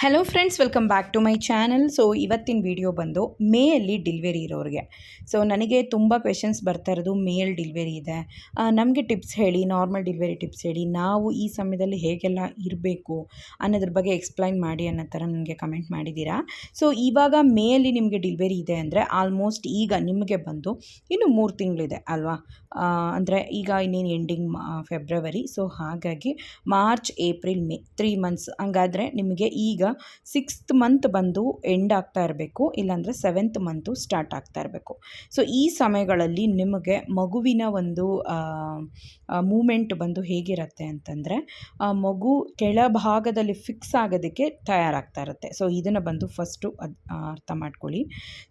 Hello friends welcome back to my channel so ಇವತ್ತಿನ video ಬಂದು ಮೇಯಲ್ಲಿ ಡಿಲ್ವರಿ ಇರೋರಿಗೆ. ಸೊ ನನಗೆ ತುಂಬ ಕ್ವೆಶನ್ಸ್ ಬರ್ತಾ ಇರೋದು ಮೇಲ್ ಡಿಲ್ವರಿ ಇದೆ. ನಮಗೆ ಟಿಪ್ಸ್ ಹೇಳಿ ನಾರ್ಮಲ್ ಡಿಲ್ವರಿ ಟಿಪ್ಸ್ ಹೇಳಿ, ನಾವು ಈ ಸಮಯದಲ್ಲಿ ಹೇಗೆಲ್ಲ ಇರಬೇಕು ಅನ್ನೋದ್ರ ಬಗ್ಗೆ ಎಕ್ಸ್ಪ್ಲೈನ್ ಮಾಡಿ ಅನ್ನೋ ಥರ ನನಗೆ ಕಮೆಂಟ್ ಮಾಡಿದ್ದೀರಾ? ಸೊ ಇವಾಗ ಮೇಯಲ್ಲಿ ನಿಮಗೆ ಡಿಲ್ವರಿ ಇದೆ ಅಂದರೆ ಆಲ್ಮೋಸ್ಟ್ ಈಗ ನಿಮಗೆ ಬಂದು ಇನ್ನು ಮೂರು ತಿಂಗಳಿದೆ ಅಲ್ವಾ? ಅಂದರೆ ಈಗ ಇನ್ನೇನು ಎಂಡಿಂಗ್ ಫೆಬ್ರವರಿ ಸೊ ಹಾಗಾಗಿ March April May three months ಹಂಗಾದರೆ ನಿಮಗೆ ಈಗ ಸಿಕ್ಸ್ತ್ ಮಂತ್ ಬಂದು ಎಂಡ್ ಆಗ್ತಾ ಇರಬೇಕು, ಇಲ್ಲಾಂದರೆ ಸೆವೆಂತ್ ಮಂತು ಸ್ಟಾರ್ಟ್ ಆಗ್ತಾ ಇರಬೇಕು. ಸೊ ಈ ಸಮಯಗಳಲ್ಲಿ ನಿಮಗೆ ಮಗುವಿನ ಒಂದು ಮೂಮೆಂಟ್ ಬಂದು ಹೇಗಿರುತ್ತೆ ಅಂತಂದರೆ ಮಗು ಕೆಳಭಾಗದಲ್ಲಿ ಫಿಕ್ಸ್ ಆಗೋದಕ್ಕೆ ತಯಾರಾಗ್ತಾ ಇರುತ್ತೆ. ಸೊ ಇದನ್ನು ಬಂದು ಫಸ್ಟು ಅರ್ಥ ಮಾಡ್ಕೊಳ್ಳಿ.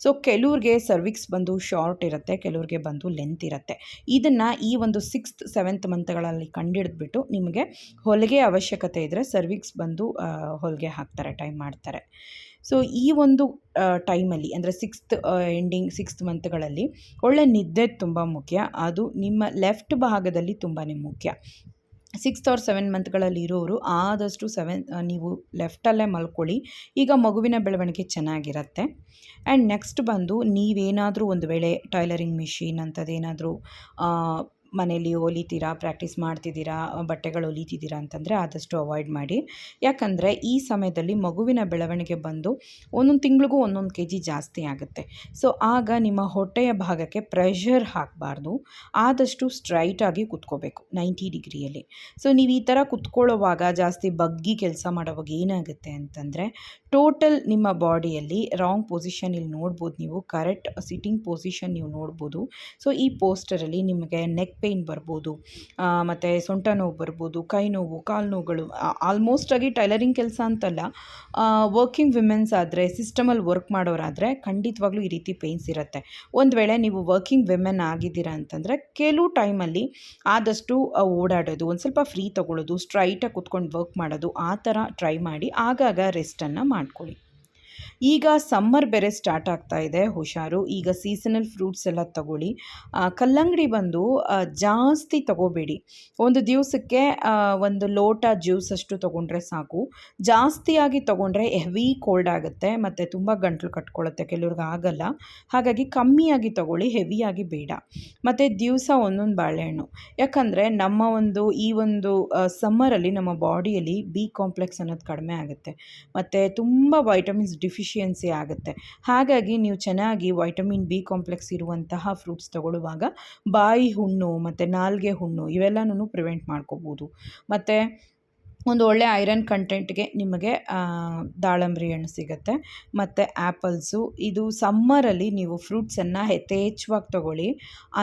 ಸೊ ಕೆಲವ್ರಿಗೆ ಸರ್ವಿಕ್ಸ್ ಬಂದು ಶಾರ್ಟ್ ಇರುತ್ತೆ, ಕೆಲವ್ರಿಗೆ ಬಂದು ಲೆಂತ್ ಇರುತ್ತೆ. ಇದನ್ನು ಈ ಒಂದು ಸಿಕ್ಸ್ತ್ ಸೆವೆಂತ್ ಮಂತ್ಗಳಲ್ಲಿ ಕಂಡುಹಿಡಿದ್ಬಿಟ್ಟು ನಿಮಗೆ ಹೊಲಿಗೆ ಅವಶ್ಯಕತೆ ಇದ್ದರೆ ಸರ್ವಿಕ್ಸ್ ಬಂದು ಹೊಲಿಗೆ ಹಾಕ್ತಾರೆ. ಟೈಮ್ ಮಾಡ್ತಾರೆ. ಸೊ ಈ ಒಂದು ಟೈಮಲ್ಲಿ ಅಂದರೆ ಸಿಕ್ಸ್ತ್ ಎಂಡಿಂಗ್ ಸಿಕ್ಸ್ತ್ ಮಂತ್ಗಳಲ್ಲಿ ಒಳ್ಳೆ ನಿದ್ದೆ ತುಂಬ ಮುಖ್ಯ. ಅದು ನಿಮ್ಮ ಲೆಫ್ಟ್ ಭಾಗದಲ್ಲಿ ತುಂಬಾ ಮುಖ್ಯ. ಸಿಕ್ಸ್ತ್ ಆರ್ ಸೆವೆನ್ ಮಂತ್ಗಳಲ್ಲಿ ಇರೋರು ಆದಷ್ಟು ಸೆವೆನ್ ನೀವು ಲೆಫ್ಟಲ್ಲೇ ಮಲ್ಕೊಳ್ಳಿ. ಈಗ ಮಗುವಿನ ಬೆಳವಣಿಗೆ ಚೆನ್ನಾಗಿರುತ್ತೆ. ಆ್ಯಂಡ್ ನೆಕ್ಸ್ಟ್ ಬಂದು ನೀವೇನಾದರೂ ಒಂದು ವೇಳೆ ಟೈಲರಿಂಗ್ ಮಿಷಿನ್ ಅಂಥದ್ದೇನಾದರೂ ಮನೇಲಿ ಹೊಲಿತೀರಾ ಪ್ರಾಕ್ಟೀಸ್ ಮಾಡ್ತಿದ್ದೀರಾ ಬಟ್ಟೆಗಳು ಹೊಲಿತಿದ್ದೀರಾ ಅಂತಂದರೆ ಆದಷ್ಟು ಅವಾಯ್ಡ್ ಮಾಡಿ. ಯಾಕಂದರೆ ಈ ಸಮಯದಲ್ಲಿ ಮಗುವಿನ ಬೆಳವಣಿಗೆ ಬಂದು ಒಂದೊಂದು ತಿಂಗಳಿಗೂ ಒಂದೊಂದು ಕೆ ಜಿ ಜಾಸ್ತಿ ಆಗುತ್ತೆ. ಸೊ ಆಗ ನಿಮ್ಮ ಹೊಟ್ಟೆಯ ಭಾಗಕ್ಕೆ ಪ್ರೆಷರ್ ಹಾಕಬಾರ್ದು. ಆದಷ್ಟು ಸ್ಟ್ರೈಟಾಗಿ ಕುತ್ಕೋಬೇಕು ನೈಂಟಿ ಡಿಗ್ರಿಯಲ್ಲಿ. ಸೊ ನೀವು ಈ ಥರ ಕುತ್ಕೊಳ್ಳೋವಾಗ ಜಾಸ್ತಿ ಬಗ್ಗಿ ಕೆಲಸ ಮಾಡೋವಾಗ ಏನಾಗುತ್ತೆ ಅಂತಂದರೆ ಟೋಟಲ್ ನಿಮ್ಮ ಬಾಡಿಯಲ್ಲಿ ರಾಂಗ್ ಪೊಸಿಷನ್ ಇಲ್ಲಿ ನೋಡ್ಬೋದು ನೀವು ಕರೆಕ್ಟ್ ಸಿಟ್ಟಿಂಗ್ ಪೊಸಿಷನ್ ನೀವು ನೋಡ್ಬೋದು. ಸೊ ಈ ಪೋಸ್ಟರಲ್ಲಿ ನಿಮಗೆ ನೆಕ್ ಪೇಯ್ನ್ ಬರ್ಬೋದು ಮತ್ತು ಸೊಂಟ ನೋವು ಬರ್ಬೋದು, ಕೈ ನೋವು, ಕಾಲು ನೋವುಗಳು ಆಲ್ಮೋಸ್ಟ್ ಆಗಿ ಟೈಲರಿಂಗ್ ಕೆಲಸ ಅಂತಲ್ಲ ವರ್ಕಿಂಗ್ ವಿಮೆನ್ಸ್ ಆದರೆ ಸಿಸ್ಟಮಲ್ಲಿ ವರ್ಕ್ ಮಾಡೋರಾದರೆ ಖಂಡಿತವಾಗ್ಲೂ ಈ ರೀತಿ ಪೇಯ್ನ್ಸ್ ಇರುತ್ತೆ. ಒಂದು ವೇಳೆ ನೀವು ವರ್ಕಿಂಗ್ ವಿಮೆನ್ ಆಗಿದ್ದೀರಾ ಅಂತಂದರೆ, ಕೆಲವು ಟೈಮಲ್ಲಿ ಆದಷ್ಟು ಓಡಾಡೋದು, ಒಂದು ಸ್ವಲ್ಪ ಫ್ರೀ ತೊಗೊಳ್ಳೋದು ಸ್ಟ್ರೈಟಾಗಿ ಕುತ್ಕೊಂಡು ವರ್ಕ್ ಮಾಡೋದು, ಆ ಥರ ಟ್ರೈ ಮಾಡಿ, ಆಗಾಗ ರೆಸ್ಟನ್ನು ಮಾಡ್ಕೊಳ್ಳಿ. ಈಗ ಸಮ್ಮರ್ ಬೇರೆ ಸ್ಟಾರ್ಟ್ ಆಗ್ತಾ ಇದೆ, ಹುಷಾರು. ಈಗ ಸೀಸನಲ್ ಫ್ರೂಟ್ಸ್ ಎಲ್ಲ ತಗೊಳ್ಳಿ. ಕಲ್ಲಂಗಡಿ ಬಂದು ಜಾಸ್ತಿ ತಗೋಬೇಡಿ. ಒಂದು ದಿವಸಕ್ಕೆ ಒಂದು ಲೋಟ ಜ್ಯೂಸ್ ಅಷ್ಟು ತೊಗೊಂಡ್ರೆ ಸಾಕು. ಜಾಸ್ತಿಯಾಗಿ ತೊಗೊಂಡ್ರೆ ಹೆವಿ ಕೋಲ್ಡ್ ಆಗುತ್ತೆ, ಮತ್ತು ತುಂಬ ಗಂಟ್ಲು ಕಟ್ಕೊಳ್ಳುತ್ತೆ ಕೆಲವ್ರಿಗೆ ಆಗಲ್ಲ. ಹಾಗಾಗಿ ಕಮ್ಮಿಯಾಗಿ ತಗೊಳ್ಳಿ, ಹೆವಿಯಾಗಿ ಬೇಡ. ಮತ್ತು ದಿವಸ ಒಂದೊಂದು ಬಾಳೆಹಣ್ಣು. ಯಾಕಂದರೆ ನಮ್ಮ ಒಂದು, ಈ ಒಂದು ಸಮ್ಮರಲ್ಲಿ ನಮ್ಮ ಬಾಡಿಯಲ್ಲಿ ಬಿ ಕಾಂಪ್ಲೆಕ್ಸ್ ಅನ್ನೋದು ಕಡಿಮೆ ಆಗುತ್ತೆ. ಮತ್ತು ತುಂಬ ವೈಟಮಿನ್ಸ್ ಡಿಫಿಷಿ ಡೆಫಿಷಿಯನ್ಸಿ ಆಗುತ್ತೆ. ಹಾಗಾಗಿ ನೀವು ಚೆನ್ನಾಗಿ ವೈಟಮಿನ್ ಬಿ ಕಾಂಪ್ಲೆಕ್ಸ್ ಇರುವಂತಹ ಫ್ರೂಟ್ಸ್ ತಗೊಳ್ಳುವಾಗ ಬಾಯಿ ಹುಣ್ಣು ಮತ್ತು ನಾಲ್ಗೆ ಹುಣ್ಣು ಇವೆಲ್ಲನೂ ಪ್ರಿವೆಂಟ್ ಮಾಡ್ಕೋಬೋದು. ಮತ್ತು ಒಂದು ಒಳ್ಳೆ ಐರನ್ ಕಂಟೆಂಟ್ಗೆ ನಿಮಗೆ ದಾಳಂಬ್ರಿ ಹಣ್ಣು ಸಿಗುತ್ತೆ. ಮತ್ತು ಆ್ಯಪಲ್ಸು ಇದು ಸಮ್ಮರಲ್ಲಿ ನೀವು ಫ್ರೂಟ್ಸನ್ನು ಯಥೇಚ್ಛವಾಗಿ ತೊಗೊಳ್ಳಿ.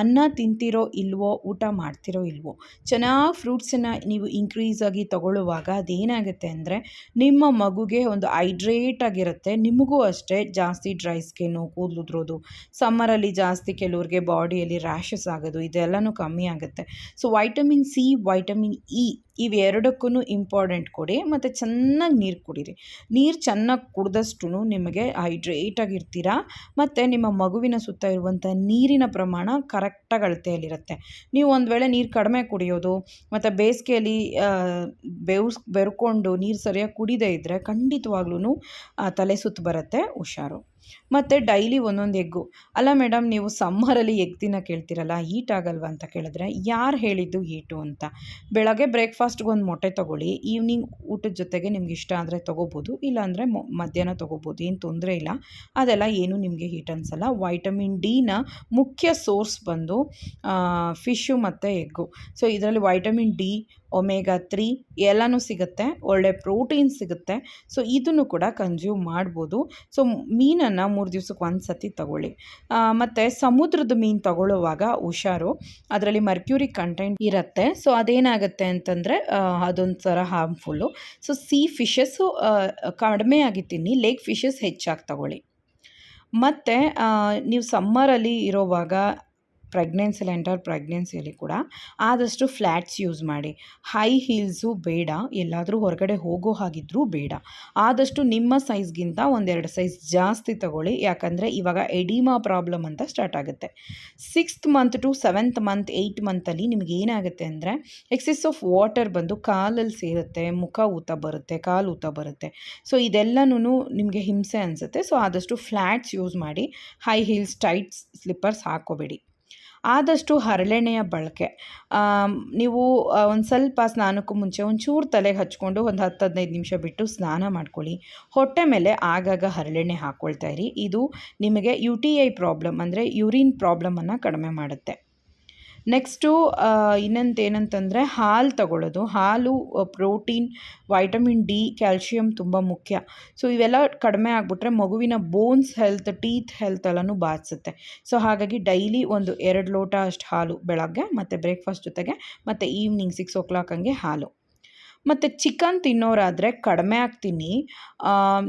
ಅನ್ನ ತಿಂತಿರೋ ಇಲ್ವೋ, ಊಟ ಮಾಡ್ತಿರೋ ಇಲ್ವೋ, ಚೆನ್ನಾಗಿ ಫ್ರೂಟ್ಸನ್ನು ನೀವು ಇನ್ಕ್ರೀಸ್ ಆಗಿ ತೊಗೊಳ್ಳುವಾಗ ಅದೇನಾಗುತ್ತೆ ಅಂದರೆ, ನಿಮ್ಮ ಮಗುಗೆ ಒಂದು ಹೈಡ್ರೇಟ್ ಆಗಿರುತ್ತೆ. ನಿಮಗೂ ಅಷ್ಟೇ ಜಾಸ್ತಿ ಡ್ರೈ ಸ್ಕಿನ್ನು ಕೂದಲುದ್ರೋದು ಸಮ್ಮರಲ್ಲಿ ಜಾಸ್ತಿ ಕೆಲವ್ರಿಗೆ ಬಾಡಿಯಲ್ಲಿ ರ್ಯಾಷಸ್ ಆಗೋದು, ಇದೆಲ್ಲನೂ ಕಮ್ಮಿ ಆಗುತ್ತೆ. So, vitamin C, vitamin E ಇವೆರಡಕ್ಕೂ important ಕೊಡಿ, ಮತ್ತು ಚೆನ್ನಾಗಿ ನೀರು ಕುಡೀರಿ. ನೀರು ಚೆನ್ನಾಗಿ ಕುಡಿದಷ್ಟು ನಿಮಗೆ ಹೈಡ್ರೇಟಾಗಿರ್ತೀರಾ ಮತ್ತು ನಿಮ್ಮ ಮಗುವಿನ ಸುತ್ತ ಇರುವಂಥ ನೀರಿನ ಪ್ರಮಾಣ ಕರೆಕ್ಟಾಗಿ ಅಳತೆಯಲ್ಲಿರುತ್ತೆ. ನೀವು ಒಂದು ವೇಳೆ ನೀರು ಕಡಿಮೆ ಕುಡಿಯೋದು, ಮತ್ತು ಬೇಸಿಗೆಯಲ್ಲಿ ಬೆವ್ಸ್, ಬೆರ್ಕೊಂಡು ನೀರು ಸರಿಯಾಗಿ ಕುಡಿದೇ ಇದ್ದರೆ ಖಂಡಿತವಾಗ್ಲೂ ತಲೆ ಸುತ್ತು ಬರುತ್ತೆ, ಹುಷಾರು. ಮತ್ತು ಡೈಲಿ ಒಂದೊಂದು ಎಗ್ಗು. ಅಲ್ಲ ಮೇಡಮ್, ನೀವು ಸಮ್ಮರಲ್ಲಿ ಎಗ್ ದಿನ ಕೇಳ್ತಿರಲ್ಲ, ಹೀಟ್ ಆಗಲ್ವ ಅಂತ ಕೇಳಿದ್ರೆ, ಯಾರು ಹೇಳಿದ್ದು ಹೀಟು ಅಂತ. ಬೆಳಗ್ಗೆ ಬ್ರೇಕ್ಫಾಸ್ಟ್ಗೆ ಒಂದು ಮೊಟ್ಟೆ ತೊಗೊಳ್ಳಿ, ಈವ್ನಿಂಗ್ ಊಟದ ಜೊತೆಗೆ ನಿಮ್ಗೆ ಇಷ್ಟ ಅಂದರೆ ತೊಗೋಬೋದು, ಇಲ್ಲಾಂದರೆ ಮಧ್ಯಾಹ್ನ ತೊಗೋಬೋದು, ಏನು ತೊಂದರೆ ಇಲ್ಲ. ಅದೆಲ್ಲ ಏನು ನಿಮಗೆ ಹೀಟ್ ಅನಿಸಲ್ಲ. ವೈಟಮಿನ್ ಡಿನ ಮುಖ್ಯ ಸೋರ್ಸ್ ಬಂದು ಫಿಶ್ಶು ಮತ್ತು ಎಗ್ಗು. ಸೊ ಇದರಲ್ಲಿ ವೈಟಮಿನ್ ಡಿ ಒಮೆಗಾ ತ್ರೀ ಎಲ್ಲನೂ ಸಿಗುತ್ತೆ, ಒಳ್ಳೆ ಪ್ರೋಟೀನ್ ಸಿಗುತ್ತೆ. ಸೊ, ಇದನ್ನು ಕೂಡ ಕನ್ಸ್ಯೂಮ್ ಮಾಡ್ಬೋದು. ಸೊ, ಮೀನನ್ನು ಮೂರು ದಿವ್ಸಕ್ಕೆ ಒಂದು ಸತಿ ತಗೊಳ್ಳಿ ಮತ್ತು ಸಮುದ್ರದ ಮೀನು ತಗೊಳ್ಳುವಾಗ ಹುಷಾರು. ಅದರಲ್ಲಿ ಮರ್ಕ್ಯೂರಿ ಕಂಟೆಂಟ್ ಇರುತ್ತೆ. ಸೊ, ಅದೇನಾಗುತ್ತೆ ಅಂತಂದರೆ ಅದೊಂಥರ ಹಾರ್ಮ್ಫುಲ್ಲು ಸೊ ಸೀ ಫಿಶಸ್ಸು ಕಡಿಮೆಯಾಗಿ ತಿನ್ನಿ ಲೇಕ್ ಫಿಶಸ್ ಹೆಚ್ಚಾಗಿ ತಗೊಳ್ಳಿ. ಮತ್ತು ನೀವು ಸಮ್ಮರಲ್ಲಿ ಇರೋವಾಗ ಪ್ರೆಗ್ನೆನ್ಸಿಲಿ ಎಂಟರ್ ಪ್ರೆಗ್ನೆನ್ಸಿಯಲ್ಲಿ ಕೂಡ ಆದಷ್ಟು ಫ್ಲ್ಯಾಟ್ಸ್ ಯೂಸ್ ಮಾಡಿ. ಹೈ ಹೀಲ್ಸು ಬೇಡ, ಎಲ್ಲಾದರೂ ಹೊರಗಡೆ ಹೋಗೋ ಹಾಗಿದ್ರೂ ಬೇಡ. ಆದಷ್ಟು ನಿಮ್ಮ ಸೈಜ್ಗಿಂತ ಒಂದೆರಡು ಸೈಜ್ ಜಾಸ್ತಿ ತಗೊಳ್ಳಿ, ಯಾಕಂದರೆ ಇವಾಗ ಎಡಿಮಾ ಪ್ರಾಬ್ಲಮ್ ಅಂತ ಸ್ಟಾರ್ಟ್ ಆಗುತ್ತೆ. Sixth month to seventh month eight ಮಂತಲ್ಲಿ ನಿಮಗೆ ಏನಾಗುತ್ತೆ ಅಂದರೆ ಎಕ್ಸೆಸ್ ಆಫ್ ವಾಟರ್ ಬಂದು ಕಾಲಲ್ಲಿ ಸೇರುತ್ತೆ, ಮುಖ ಊತ ಬರುತ್ತೆ, ಕಾಲು ಊತ ಬರುತ್ತೆ. ಸೊ ಇದೆಲ್ಲನೂ ನಿಮಗೆ ಹಿಂಸೆ ಅನಿಸುತ್ತೆ. ಸೊ, ಆದಷ್ಟು ಫ್ಲ್ಯಾಟ್ಸ್ ಯೂಸ್ ಮಾಡಿ, ಹೈ ಹೀಲ್ಸ್ ಟೈಟ್ಸ್ ಸ್ಲಿಪ್ಪರ್ಸ್ ಹಾಕ್ಕೋಬೇಡಿ ಆದಷ್ಟು ಹರಳೆಣ್ಣೆಯ ಬಳಕೆ. ನೀವು ಒಂದು ಸ್ವಲ್ಪ ಸ್ನಾನಕ್ಕೂ ಮುಂಚೆ ಒಂಚೂರು ತಲೆಗೆ ಹಚ್ಕೊಂಡು ಒಂದು ಹತ್ತು ಹದಿನೈದು ನಿಮಿಷ ಬಿಟ್ಟು ಸ್ನಾನ ಮಾಡ್ಕೊಳ್ಳಿ. ಹೊಟ್ಟೆ ಮೇಲೆ ಆಗಾಗ ಹರಳೆಣ್ಣೆ ಹಾಕ್ಕೊಳ್ತಾ ಇರಿ. ಇದು ನಿಮಗೆ ಯು ಟಿ ಐ ಪ್ರಾಬ್ಲಮ್ ಅಂದರೆ ಯೂರಿನ್ ಪ್ರಾಬ್ಲಮನ್ನು ಕಡಿಮೆ ಮಾಡುತ್ತೆ. ನೆಕ್ಸ್ಟು ಇನ್ನೊಂದು ಏನಂತಂದರೆ ಹಾಲು ತಗೊಳ್ಳೋದು. ಹಾಲು ಪ್ರೋಟೀನ್, ವೈಟಮಿನ್ ಡಿ ಕ್ಯಾಲ್ಶಿಯಮ್ ತುಂಬ ಮುಖ್ಯ. ಸೊ, ಇವೆಲ್ಲ ಕಡಿಮೆ ಆಗಿಬಿಟ್ರೆ ಮಗುವಿನ ಬೋನ್ಸ್ ಹೆಲ್ತ್, ಟೀತ್ ಹೆಲ್ತ್ ಎಲ್ಲನೂ ಬಾಧಿಸುತ್ತೆ ಸೊ, ಹಾಗಾಗಿ ಡೈಲಿ ಒಂದು ಎರಡು ಲೋಟ ಅಷ್ಟು ಹಾಲು ಬೆಳಗ್ಗೆ ಮತ್ತು ಬ್ರೇಕ್ಫಾಸ್ಟ್ ಜೊತೆಗೆ ಮತ್ತು ಈವ್ನಿಂಗ್ ಸಿಕ್ಸ್ ಓ ಕ್ಲಾಕ್ ಹಂಗೆ ಹಾಲು. ಮತ್ತು ಚಿಕನ್ ತಿನ್ನೋರಾದರೆ ಕಡಿಮೆ ಆಗ್ತೀನಿ.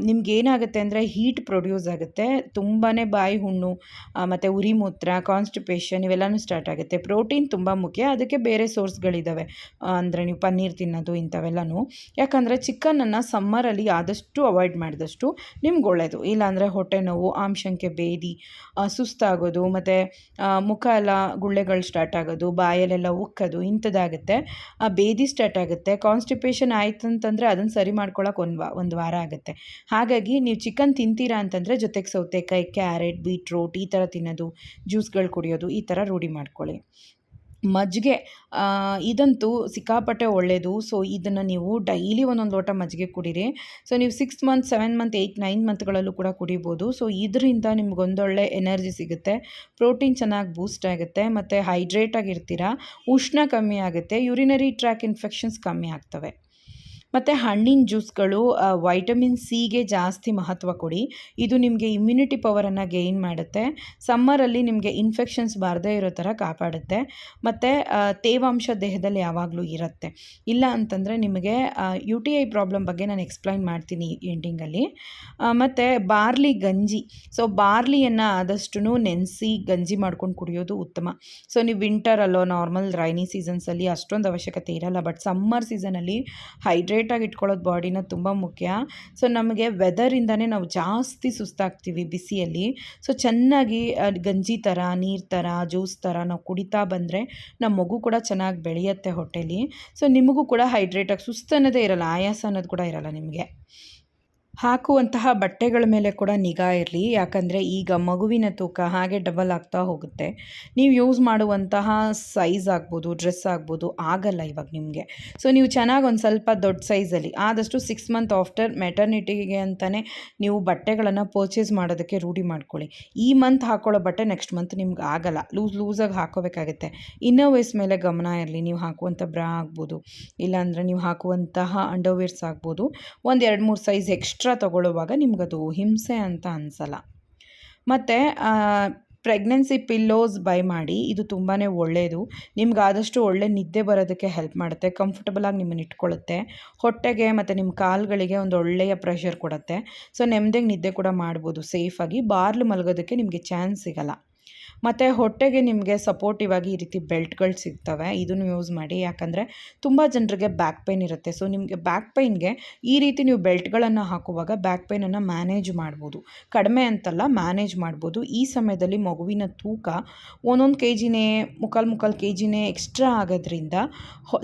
ನಿಮ್ಗೆ ಏನಾಗುತ್ತೆ ಅಂದರೆ ಹೀಟ್ ಪ್ರೊಡ್ಯೂಸ್ ಆಗುತ್ತೆ. ತುಂಬಾ ಬಾಯಿ ಹುಣ್ಣು ಮತ್ತು ಉರಿ ಮೂತ್ರ, ಕಾನ್ಸ್ಟಿಪೇಷನ್ ಇವೆಲ್ಲನೂ ಸ್ಟಾರ್ಟ್ ಆಗುತ್ತೆ. ಪ್ರೋಟೀನ್ ತುಂಬ ಮುಖ್ಯ. ಅದಕ್ಕೆ ಬೇರೆ ಸೋರ್ಸ್ಗಳಿದ್ದಾವೆ ಅಂದರೆ ನೀವು ಪನ್ನೀರ್ ತಿನ್ನೋದು ಇಂಥವೆಲ್ಲನೂ. ಯಾಕಂದರೆ ಚಿಕನನ್ನು ಸಮ್ಮರಲ್ಲಿ ಆದಷ್ಟು ಅವಾಯ್ಡ್ ಮಾಡಿದಷ್ಟು ನಿಮ್ಗೆ ಒಳ್ಳೆಯದು ಇಲ್ಲಾಂದರೆ ಹೊಟ್ಟೆ ನೋವು ಆಂಶಂಕೆ ಬೇದಿ ಸುಸ್ತಾಗೋದು, ಮತ್ತು ಮುಖ ಎಲ್ಲ ಗುಳ್ಳೆಗಳು ಸ್ಟಾರ್ಟ್ ಆಗೋದು ಬಾಯಲ್ಲೆಲ್ಲ ಉಕ್ಕೋದು ಇಂಥದ್ದಾಗುತ್ತೆ. ಬೇದಿ ಸ್ಟಾರ್ಟ್ ಆಗುತ್ತೆ. ಕಾನ್ಸ್ಟಿಪೇಷನ್ ಆಯ್ತು ಅಂತಂದರೆ ಅದನ್ನು ಸರಿ ಮಾಡ್ಕೊಳಕ್ಕೆ ಒಂದು ವಾ, ಒಂದು ವಾರ ಆಗುತ್ತೆ. ಹಾಗಾಗಿ ನೀವು ಚಿಕನ್ ತಿಂತೀರಾ ಅಂತಂದರೆ ಜೊತೆಗೆ ಸೌತೆಕಾಯಿ ಕ್ಯಾರೆಟ್ ಬೀಟ್ರೋಟ್ ಈ ಥರ ತಿನ್ನೋದು ಜ್ಯೂಸ್ಗಳು ಕುಡಿಯೋದು ಈ ಥರ ರೂಢಿ ಮಾಡ್ಕೊಳ್ಳಿ. ಮಜ್ಜಿಗೆ ಇದಂತೂ ಸಿಕ್ಕಾಪಟ್ಟೆ ಒಳ್ಳೆಯದು ಸೊ, ಇದನ್ನು ನೀವು ಡೈಲಿ ಒಂದೊಂದು ಲೋಟ ಮಜ್ಜಿಗೆ ಕುಡೀರಿ. ಸೊ, ನೀವು six month seven month eight nine ಮಂತ್ಗಳಲ್ಲೂ ಕೂಡ ಕುಡಿಬೋದು. ಸೊ, ಇದರಿಂದ ನಿಮ್ಗೊಂದೊಳ್ಳೆ ಎನರ್ಜಿ ಸಿಗುತ್ತೆ. ಪ್ರೋಟೀನ್ ಚೆನ್ನಾಗಿ ಬೂಸ್ಟ್ ಆಗುತ್ತೆ. ಮತ್ತು ಹೈಡ್ರೇಟ್ ಆಗಿರ್ತೀರ. ಉಷ್ಣ ಕಮ್ಮಿ ಆಗುತ್ತೆ. ಯುರಿನರಿ ಟ್ರ್ಯಾಕ್ ಇನ್ಫೆಕ್ಷನ್ಸ್ ಕಮ್ಮಿ ಆಗ್ತವೆ. ಮತ್ತು ಹಣ್ಣಿನ ಜ್ಯೂಸ್ಗಳು ವೈಟಮಿನ್ ಸಿಗೆ ಜಾಸ್ತಿ ಮಹತ್ವ ಕೊಡಿ. ಇದು ನಿಮಗೆ ಇಮ್ಯುನಿಟಿ ಪವರನ್ನು ಗೇನ್ ಮಾಡುತ್ತೆ. ಸಮ್ಮರಲ್ಲಿ ನಿಮಗೆ ಇನ್ಫೆಕ್ಷನ್ಸ್ ಬಾರದೇ ಇರೋ ಥರ ಕಾಪಾಡುತ್ತೆ. ಮತ್ತು ತೇವಾಂಶ ದೇಹದಲ್ಲಿ ಯಾವಾಗಲೂ ಇರುತ್ತೆ. ಇಲ್ಲ ಅಂತಂದರೆ ನಿಮಗೆ ಯು ಟಿ ಐ ಪ್ರಾಬ್ಲಮ್ ಬಗ್ಗೆ ನಾನು ಎಕ್ಸ್ಪ್ಲೈನ್ ಮಾಡ್ತೀನಿ ಎಂಡಿಂಗಲ್ಲಿ ಮತ್ತು ಬಾರ್ಲಿ ಗಂಜಿ. ಸೊ ಬಾರ್ಲಿಯನ್ನು ಆದಷ್ಟು ನೆನೆಸಿ ಗಂಜಿ ಮಾಡ್ಕೊಂಡು ಕುಡಿಯೋದು ಉತ್ತಮ. ಸೊ ನೀವು ವಿಂಟರಲ್ಲೋ ನಾರ್ಮಲ್ ರೈನಿ ಸೀಸನ್ಸಲ್ಲಿ ಅಷ್ಟೊಂದು ಅವಶ್ಯಕತೆ ಇರಲ್ಲ. ಬಟ್ ಸಮ್ಮರ್ ಸೀಸನಲ್ಲಿ ಹೈಡ್ರೇಟಾಗಿ ಇಟ್ಕೊಳ್ಳೋದು ಬಾಡಿನ ತುಂಬ ಮುಖ್ಯ. ಸೊ, ನಮಗೆ ವೆದರಿಂದನೇ ನಾವು ಜಾಸ್ತಿ ಸುಸ್ತಾಗ್ತೀವಿ ಬಿಸಿಯಲ್ಲಿ. ಸೊ, ಚೆನ್ನಾಗಿ ಗಂಜಿ ಥರ ನೀರು ಥರ ಜ್ಯೂಸ್ ಥರ ನಾವು ಕುಡಿತಾ ಬಂದರೆ ನಮ್ಮ ಮಗು ಕೂಡ ಚೆನ್ನಾಗಿ ಬೆಳೆಯುತ್ತೆ ಹೊಟ್ಟೆಲಿ. ಸೊ, ನಿಮಗೂ ಕೂಡ ಹೈಡ್ರೇಟಾಗಿ ಸುಸ್ತು ಅನ್ನೋದೇ ಇರಲ್ಲ, ಆಯಾಸ ಅನ್ನೋದು ಕೂಡ ಇರಲ್ಲ ನಿಮಗೆ. ಹಾಕುವಂತಹ ಬಟ್ಟೆಗಳ ಮೇಲೆ ಕೂಡ ನಿಗಾ ಇರಲಿ. ಯಾಕಂದರೆ ಈಗ ಮಗುವಿನ ತೂಕ ಹಾಗೆ ಡಬಲ್ ಆಗ್ತಾ ಹೋಗುತ್ತೆ. ನೀವು ಯೂಸ್ ಮಾಡುವಂತಹ ಸೈಜ್ ಆಗ್ಬೋದು ಡ್ರೆಸ್ ಆಗ್ಬೋದು ಆಗಲ್ಲ ಇವಾಗ ನಿಮಗೆ. ಸೊ ನೀವು ಚೆನ್ನಾಗಿ ಒಂದು ಸ್ವಲ್ಪ ದೊಡ್ಡ ಸೈಜಲ್ಲಿ ಆದಷ್ಟು ಸಿಕ್ಸ್ ಮಂತ್ ಆಫ್ಟರ್ ಮೆಟರ್ನಿಟಿಗೆ ಅಂತಲೇ ನೀವು ಬಟ್ಟೆಗಳನ್ನು ಪರ್ಚೇಸ್ ಮಾಡೋದಕ್ಕೆ ರೂಢಿ ಮಾಡ್ಕೊಳ್ಳಿ. ಈ ಮಂತ್ ಹಾಕ್ಕೊಳ್ಳೋ ಬಟ್ಟೆ ನೆಕ್ಸ್ಟ್ ಮಂತ್ ನಿಮ್ಗೆ ಆಗಲ್ಲ. ಲೂಸ್ ಲೂಸಾಗಿ ಹಾಕೋಬೇಕಾಗುತ್ತೆ. ಇನ್ನರ್ ವೇಸ್ ಮೇಲೆ ಗಮನ ಇರಲಿ. ನೀವು ಹಾಕುವಂಥ ಬ್ರಾ ಆಗ್ಬೋದು, ಇಲ್ಲಾಂದರೆ ನೀವು ಹಾಕುವಂತಹ ಅಂಡರ್ವೇರ್ಸ್ ಆಗ್ಬೋದು. ಒಂದು ಎರಡು ಮೂರು ಸೈಜ್ ಎಕ್ಸ್ಟ್ರಾ ತೊಗೊಳ್ಳುವಾಗ ನಿಮಗದು ಹಿಂಸೆ ಅಂತ ಅನಿಸಲ್ಲ. ಮತ್ತು ಪ್ರೆಗ್ನೆನ್ಸಿ ಪಿಲ್ಲೋಸ್ ಬೈ ಮಾಡಿ ಇದು ತುಂಬಾ ಒಳ್ಳೆಯದು ನಿಮ್ಗೆ ಆದಷ್ಟು ಒಳ್ಳೆ ನಿದ್ದೆ ಬರೋದಕ್ಕೆ ಹೆಲ್ಪ್ ಮಾಡುತ್ತೆ ಕಂಫರ್ಟಬಲಾಗಿ ನಿಮ್ಮನ್ನು ಇಟ್ಕೊಳ್ಳುತ್ತೆ ಹೊಟ್ಟೆಗೆ ಮತ್ತು ನಿಮ್ಮ ಕಾಲುಗಳಿಗೆ ಒಂದು ಒಳ್ಳೆಯ ಪ್ರೆಷರ್ ಕೊಡುತ್ತೆ. ಸೊ ನೆಮ್ಮದಿಗೆ ನಿದ್ದೆ ಕೂಡ ಮಾಡ್ಬೋದು ಸೇಫಾಗಿ ಬಾರ್ಲು ಮಲಗೋದಕ್ಕೆ ನಿಮಗೆ ಚಾನ್ಸ್ ಸಿಗಲ್ಲ. ಮತ್ತು ಹೊಟ್ಟೆಗೆ ನಿಮಗೆ ಸಪೋರ್ಟಿವ್ ಆಗಿ ಈ ರೀತಿ ಬೆಲ್ಟ್ಗಳು ಸಿಗ್ತವೆ. ಇದನ್ನು ಯೂಸ್ ಮಾಡಿ. ಯಾಕಂದರೆ ತುಂಬ ಜನರಿಗೆ ಬ್ಯಾಕ್ ಪೈನ್ ಇರುತ್ತೆ. ಸೊ ನಿಮಗೆ ಬ್ಯಾಕ್ ಪೈನ್ಗೆ ಈ ರೀತಿ ನೀವು ಬೆಲ್ಟ್ಗಳನ್ನು ಹಾಕುವಾಗ ಬ್ಯಾಕ್ ಪೈನನ್ನು ಮ್ಯಾನೇಜ್ ಮಾಡ್ಬೋದು. ಕಡಿಮೆ ಅಂತಲ್ಲ ಮ್ಯಾನೇಜ್ ಮಾಡ್ಬೋದು. ಈ ಸಮಯದಲ್ಲಿ ಮಗುವಿನ ತೂಕ ಒಂದೊಂದು ಕೆ ಜಿನೇ ಮುಕ್ಕಾಲು ಮುಕ್ಕಾಲು ಕೆ ಜಿನೇ ಎಕ್ಸ್ಟ್ರಾ ಆಗೋದ್ರಿಂದ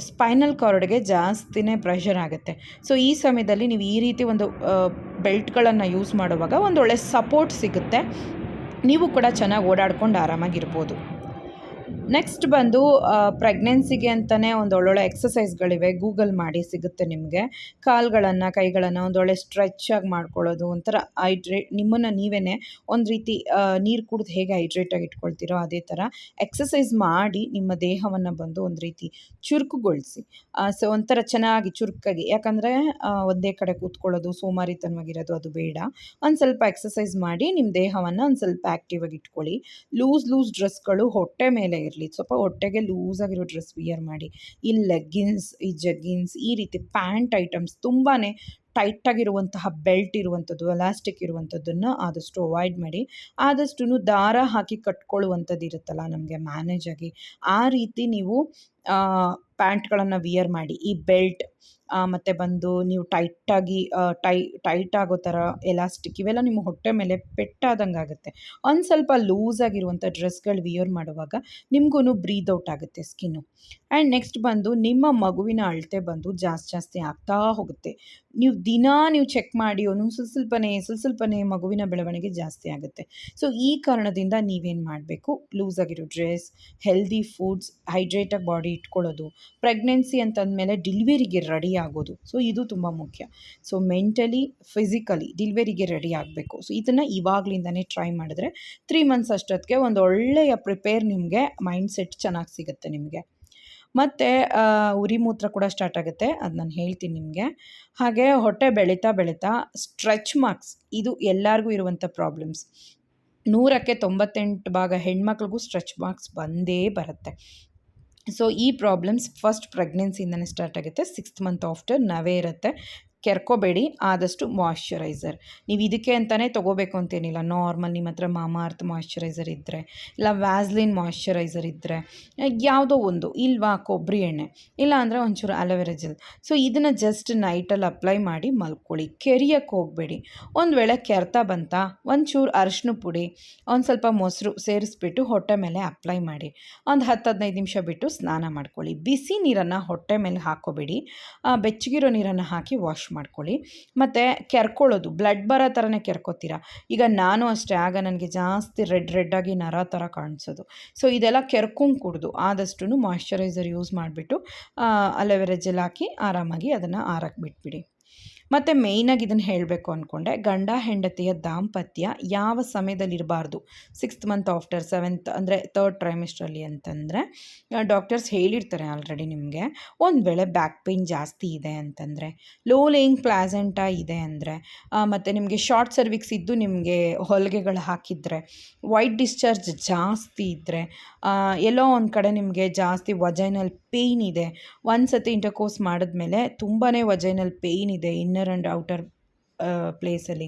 ಸ್ಪೈನಲ್ ಕಾರ್ಡ್ಗೆ ಜಾಸ್ತಿನೇ ಪ್ರೆಷರ್ ಆಗುತ್ತೆ. ಸೊ ಈ ಸಮಯದಲ್ಲಿ ನೀವು ಈ ರೀತಿ ಒಂದು ಬೆಲ್ಟ್ಗಳನ್ನು ಯೂಸ್ ಮಾಡುವಾಗ ಒಂದೊಳ್ಳೆ ಸಪೋರ್ಟ್ ಸಿಗುತ್ತೆ. ನೀವು ಕೂಡ ಚೆನ್ನಾಗಿ ಓಡಾಡ್ಕೊಂಡು ಆರಾಮಾಗಿರ್ಬೋದು. ನೆಕ್ಸ್ಟ್ ಬಂದು ಪ್ರೆಗ್ನೆನ್ಸಿಗೆ ಅಂತಲೇ ಒಂದು ಒಳ್ಳೊಳ್ಳೆ ಎಕ್ಸಸೈಸ್ಗಳಿವೆ ಗೂಗಲ್ ಮಾಡಿ ಸಿಗುತ್ತೆ ನಿಮಗೆ. ಕಾಲುಗಳನ್ನು, ಕೈಗಳನ್ನು ಒಂದೊಳ್ಳೆ ಸ್ಟ್ರೆಚಾಗಿ ಮಾಡ್ಕೊಳ್ಳೋದು, ಒಂಥರ ಹೈಡ್ರೇಟ್ ನಿಮ್ಮನ್ನು ನೀವೇ ಒಂದು ರೀತಿ ನೀರು ಕುಡಿದು ಹೇಗೆ ಹೈಡ್ರೇಟಾಗಿ ಇಟ್ಕೊಳ್ತೀರೋ ಅದೇ ಥರ ಎಕ್ಸಸೈಸ್ ಮಾಡಿ ನಿಮ್ಮ ದೇಹವನ್ನು ಬಂದು ಒಂದು ರೀತಿ ಚುರುಕುಗೊಳಿಸಿ. ಸೊ ಒಂಥರ ಚೆನ್ನಾಗಿ ಚುರುಕಾಗಿ, ಯಾಕಂದರೆ ಒಂದೇ ಕಡೆ ಕೂತ್ಕೊಳ್ಳೋದು, ಸೋಮಾರಿತನವಾಗಿರೋದು ಅದು ಬೇಡ. ಒಂದು ಸ್ವಲ್ಪ ಎಕ್ಸಸೈಸ್ ಮಾಡಿ ನಿಮ್ಮ ದೇಹವನ್ನು ಒಂದು ಸ್ವಲ್ಪ ಆ್ಯಕ್ಟಿವ್ ಆಗಿ ಇಟ್ಕೊಳ್ಳಿ. ಲೂಸ್ ಲೂಸ್ ಡ್ರೆಸ್ಗಳು ಹೊಟ್ಟೆ ಮೇಲೆ ಇರಲಿ. ಸ್ವಲ್ಪ ಹೊಟ್ಟೆಗೆ ಲೂಸ್ ಆಗಿರೋ ಡ್ರೆಸ್ ವಿಯರ್ ಮಾಡಿ. ಈ ಲೆಗ್ಗಿನ್ಸ್ ಈ ಜಗ್ಗಿನ್ಸ್ ಈ ರೀತಿ ಪ್ಯಾಂಟ್ ಐಟಮ್ಸ್ ತುಂಬಾ ಟೈಟಾಗಿರುವಂತಹ ಬೆಲ್ಟ್ ಇರುವಂಥದ್ದು ಎಲಾಸ್ಟಿಕ್ ಇರುವಂಥದ್ದನ್ನು ಆದಷ್ಟು ಅವಾಯ್ಡ್ ಮಾಡಿ. ಆದಷ್ಟು ದಾರ ಹಾಕಿ ಕಟ್ಕೊಳ್ಳುವಂಥದ್ದು ಇರುತ್ತಲ್ಲ ನಮಗೆ ಮ್ಯಾನೇಜ್ ಆಗಿ. ಆ ರೀತಿ ನೀವು ಪ್ಯಾಂಟ್ಗಳನ್ನು ವಿಯರ್ ಮಾಡಿ. ಈ ಬೆಲ್ಟ್ ಮತ್ತು ಬಂದು ನೀವು ಟೈಟಾಗಿ ಟೈ, ಟೈಟ್ ಆಗೋ ಥರ ಎಲಾಸ್ಟಿಕ್ ಇವೆಲ್ಲ ನಿಮ್ಮ ಹೊಟ್ಟೆ ಮೇಲೆ ಪೆಟ್ಟಾದಂಗೆ ಆಗುತ್ತೆ. ಒಂದು ಸ್ವಲ್ಪ ಲೂಸ್ ಆಗಿರುವಂಥ ಡ್ರೆಸ್ಗಳು ವಿಯರ್ ಮಾಡುವಾಗ ನಿಮ್ಗೂ ಬ್ರೀದ್ ಔಟ್ ಆಗುತ್ತೆ ಸ್ಕಿನ್ನು. ಆ್ಯಂಡ್ ನೆಕ್ಸ್ಟ್ ಬಂದು ನಿಮ್ಮ ಮಗುವಿನ ಅಳತೆ ಬಂದು ಜಾಸ್ತಿ ಜಾಸ್ತಿ ಆಗ್ತಾ ಹೋಗುತ್ತೆ. ನೀವು ದಿನ ನೀವು ಚೆಕ್ ಮಾಡಿ ಒಂದೊಂದು ಸ್ವಲ್ಪ ಸ್ವಲ್ಪನೇ ಸ್ವಲ್ಪ ಸ್ವಲ್ಪನೇ ಮಗುವಿನ ಬೆಳವಣಿಗೆ ಜಾಸ್ತಿ ಆಗುತ್ತೆ. ಸೊ, ಈ ಕಾರಣದಿಂದ ನೀವೇನು ಮಾಡಬೇಕು? ಲೂಸ್ ಆಗಿರೋ ಡ್ರೆಸ್, ಹೆಲ್ದಿ ಫುಡ್ಸ್ ಹೈಡ್ರೇಟಾಗಿ ಬಾಡಿ ಇಟ್ಕೊಳ್ಳೋದು, ಪ್ರೆಗ್ನೆನ್ಸಿ ಅಂತಂದಮೇಲೆ ಡಿಲಿವರಿಗೆ ರೆಡಿ ಆಗೋದು. ಸೊ ಇದು ತುಂಬ ಮುಖ್ಯ. ಸೊ ಮೆಂಟಲಿ ಫಿಸಿಕಲಿ ಡಿಲ್ವರಿಗೆ ರೆಡಿ ಆಗಬೇಕು. ಸೊ ಇದನ್ನು ಇವಾಗಲಿಂದನೇ ಟ್ರೈ ಮಾಡಿದ್ರೆ ತ್ರೀ ಮಂತ್ಸ್ ಅಷ್ಟೊತ್ತಿಗೆ ಒಂದು ಒಳ್ಳೆಯ ಪ್ರಿಪೇರ್ ನಿಮಗೆ ಮೈಂಡ್ ಸೆಟ್ ಚೆನ್ನಾಗಿ ಸಿಗುತ್ತೆ ನಿಮಗೆ. ಮತ್ತು ಉರಿ ಮೂತ್ರ ಕೂಡ ಸ್ಟಾರ್ಟ್ ಆಗುತ್ತೆ. ಅದು ನಾನು ಹೇಳ್ತೀನಿ ನಿಮಗೆ. ಹಾಗೆ ಹೊಟ್ಟೆ ಬೆಳೀತಾ ಬೆಳೀತಾ ಸ್ಟ್ರೆಚ್ ಮಾರ್ಕ್ಸ್ ಇದು ಎಲ್ಲರಿಗೂ ಇರುವಂಥ ಪ್ರಾಬ್ಲಮ್ಸ್ ನೂರಕ್ಕೆ ತೊಂಬತ್ತೆಂಟು ಭಾಗ ಹೆಣ್ಮಕ್ಳಿಗೂ ಸ್ಟ್ರೆಚ್ ಮಾರ್ಕ್ಸ್ ಬಂದೇ ಬರುತ್ತೆ. ಸೊ ಈ ಪ್ರಾಬ್ಲಮ್ಸ್ ಫಸ್ಟ್ ಪ್ರೆಗ್ನೆನ್ಸಿಯಿಂದನೇ ಸ್ಟಾರ್ಟ್ ಆಗುತ್ತೆ. ಸಿಕ್ಸ್ತ್ ಮಂತ್ ಆಫ್ಟರ್ ನವೇ ಇರುತ್ತೆ. ಕೆರ್ಕೋಬೇಡಿ, ಆದಷ್ಟು ಮಾಯ್ಶ್ಚರೈಸರ್ ನೀವು ಇದಕ್ಕೆ ಅಂತಲೇ ತೊಗೋಬೇಕು ಅಂತೇನಿಲ್ಲ. ನಾರ್ಮಲ್ ನಿಮ್ಮ ಹತ್ರ ಮಾಮಾರ್ತ್ ಮಾಯಿಶ್ಚರೈಸರ್ ಇದ್ದರೆ ಇಲ್ಲ ವ್ಯಾಸ್ಲಿನ್ ಮಾಯಿಶ್ಚರೈಸರ್ ಇದ್ದರೆ ಯಾವುದೋ ಒಂದು, ಇಲ್ವಾ ಕೊಬ್ಬರಿ ಎಣ್ಣೆ, ಇಲ್ಲ ಅಂದರೆ ಒಂಚೂರು ಅಲೋವೆರಾ ಜೆಲ್ ಸೊ ಇದನ್ನು ಜಸ್ಟ್ ನೈಟಲ್ಲಿ ಅಪ್ಲೈ ಮಾಡಿ ಮಲ್ಕೊಳ್ಳಿ. ಕೆರಿಯಕ್ಕೆ ಹೋಗಬೇಡಿ. ಒಂದು ವೇಳೆ ಕೆರ್ತಾ ಬಂತ, ಒಂಚೂರು ಅರಿಶಿನ ಪುಡಿ, ಒಂದು ಸ್ವಲ್ಪ ಮೊಸರು ಸೇರಿಸ್ಬಿಟ್ಟು ಹೊಟ್ಟೆ ಮೇಲೆ ಅಪ್ಲೈ ಮಾಡಿ. ಒಂದು ಹತ್ತು ಹದಿನೈದು ನಿಮಿಷ ಬಿಟ್ಟು ಸ್ನಾನ ಮಾಡ್ಕೊಳ್ಳಿ. ಬಿಸಿ ನೀರನ್ನು ಹೊಟ್ಟೆ ಮೇಲೆ ಹಾಕೋಬೇಡಿ ಬೆಚ್ಚಗಿರೋ ನೀರನ್ನು ಹಾಕಿ ವಾಶ್ ಮಾಡ್ಕೊಳ್ಳಿ. ಮತ್ತು ಕೆರ್ಕೊಳ್ಳೋದು ಬ್ಲಡ್ ಬರೋ ಥರನೇ ಕೆರ್ಕೋತೀರ? ಈಗ ನಾನು ಅಷ್ಟೇ, ಆಗ ನನಗೆ ಜಾಸ್ತಿ ರೆಡ್ ರೆಡ್ಡಾಗಿ ನರ ಥರ ಕಾಣಿಸೋದು. ಸೊ ಇದೆಲ್ಲ ಕೆರ್ಕೊಂಡು ಕುಡ್ದು ಆದಷ್ಟು ಮಾಯಶ್ಚರೈಸರ್ ಯೂಸ್ ಮಾಡಿಬಿಟ್ಟು ಅಲೋವೆರಾ ಜೆಲ್ ಹಾಕಿ ಆರಾಮಾಗಿ ಅದನ್ನು ಆರಕ್ಕೆ ಬಿಟ್ಬಿಡಿ. ಮತ್ತು ಮೇಯ್ನಾಗಿ ಇದನ್ನು ಹೇಳಬೇಕು ಅಂದ್ಕೊಂಡೆ ಗಂಡ ಹೆಂಡತಿಯ ದಾಂಪತ್ಯ ಯಾವ ಸಮಯದಲ್ಲಿ ಇರಬಾರ್ದು ಸಿಕ್ಸ್ತ್ ಮಂತ್ ಆಫ್ಟರ್ ಸೆವೆಂತ್ ಅಂದರೆ ತರ್ಡ್ ಟ್ರೈಮಿಸ್ಟ್ರಲ್ಲಿ ಅಂತಂದರೆ ಡಾಕ್ಟರ್ಸ್ ಹೇಳಿರ್ತಾರೆ ಆಲ್ರೆಡಿ ನಿಮಗೆ, ಒಂದು ವೇಳೆ ಬ್ಯಾಕ್ ಪೇಯ್ನ್ ಜಾಸ್ತಿ ಇದೆ ಅಂತಂದರೆ ಲೋ ಲೇಯಿಂಗ್ ಪ್ಲಾಸೆಂಟಾ ಇದೆ ಅಂದರೆ ಮತ್ತು ನಿಮಗೆ ಶಾರ್ಟ್ ಸರ್ವಿಕ್ಸ್ ಇದ್ದು ನಿಮಗೆ ಹೊಲಿಗೆಗಳು ಹಾಕಿದರೆ ವೈಟ್ ಡಿಸ್ಚಾರ್ಜ್ ಜಾಸ್ತಿ ಇದ್ದರೆ ಎಲ್ಲೋ ಒಂದು ಕಡೆ ನಿಮಗೆ ಜಾಸ್ತಿ ವಜೈನಲ್ ಪೇಯ್ನ್ ಇದೆ. ಒಂದು ಸತಿ ಇಂಟರ್ಕೋರ್ಸ್ ಮಾಡಿದ್ಮೇಲೆ ತುಂಬಾ ವಜೈನಲ್ ಪೇಯ್ನ್ ಇದೆ ಇನ್ನರ್ ಆ್ಯಂಡ್ ಔಟರ್ ಪ್ಲೇಸಲ್ಲಿ